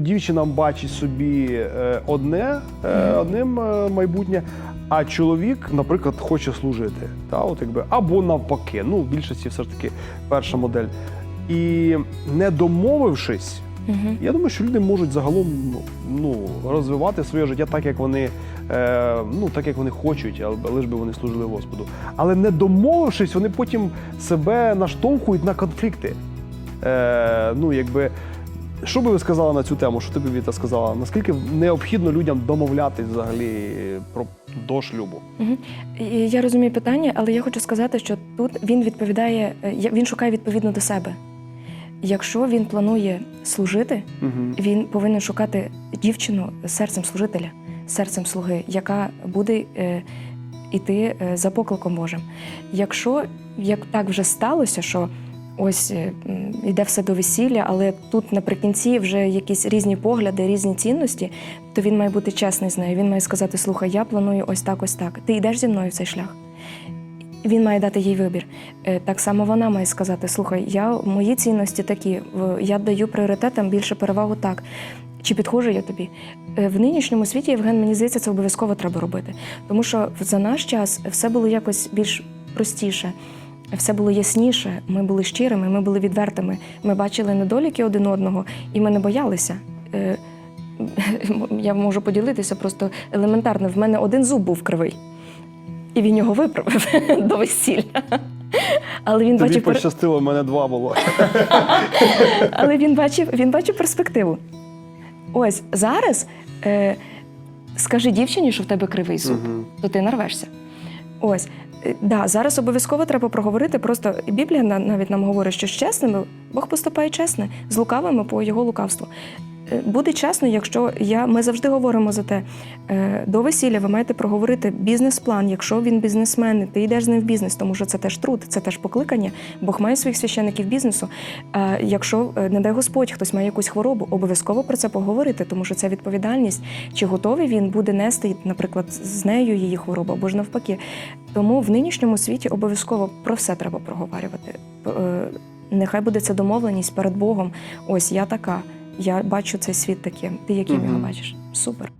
Дівчина бачить собі е, одне, е, одним е, майбутнє, а чоловік, наприклад, хоче служити. Та, от якби, або навпаки. Ну, в більшості все ж таки перша модель. І не домовившись, Угу. я думаю, що люди можуть загалом ну, розвивати своє життя так, як вони, ну, так, як вони хочуть, але лиш би вони служили Господу. Але не домовившись, вони потім себе наштовхують на конфлікти. Е, ну, якби, що би ви сказали на цю тему? Що ти би Віта сказала? Наскільки необхідно людям домовлятись взагалі про до шлюбу? Угу. Я розумію питання, але я хочу сказати, що тут він відповідає, е, він шукає відповідно до себе. Якщо він планує служити, Угу. він повинен шукати дівчину з серцем служителя, серцем слуги, яка буде е, іти е, за покликом Божим. Якщо як так вже сталося, що ось е, йде все до весілля, але тут наприкінці вже якісь різні погляди, різні цінності, то він має бути чесний з нею. Він має сказати: слухай, я планую ось так, ось так. Ти йдеш зі мною в цей шлях. Він має дати їй вибір. Е, Так само вона має сказати: слухай, я мої цінності такі, я даю пріоритетам більше перевагу так. Чи підходжу я тобі? Е, В нинішньому світі, Євген, мені здається, це обов'язково треба робити. Тому що за наш час все було якось більш простіше, все було ясніше. Ми були щирими, ми були відвертими. Ми бачили недоліки один одного, і ми не боялися. Е, Я можу поділитися просто елементарно. В мене один зуб був кривий, і він його виправив до весілля. Але він Тобі бачив пощастило, в мене два було. але він бачив, він бачив перспективу. Ось зараз е, скажи дівчині, що в тебе кривий зуб, Мгм. то ти нарвешся. Ось. Е, Да, зараз обов'язково треба проговорити. Просто Біблія на- навіть нам говорить, що з чесними Бог поступає чесне, з лукавими по його лукавству. Е, Буде чесно, якщо я, ми завжди говоримо за те, е, до весілля ви маєте проговорити бізнес-план, якщо він бізнесмен, ти йдеш з ним в бізнес, тому що це теж труд, це теж покликання. Бог має своїх священиків бізнесу. А якщо, е, не дай Господь, хтось має якусь хворобу, обов'язково про це поговорити, тому що це відповідальність. Чи готовий він буде нести, наприклад, з нею її хворобу, або ж навпаки. Тому в нинішньому світі обов'язково про все треба проговорювати. Е, Нехай буде це домовленість перед Богом. Ось я така. Я бачу цей світ таким. Ти яким Мгм. його бачиш? Супер.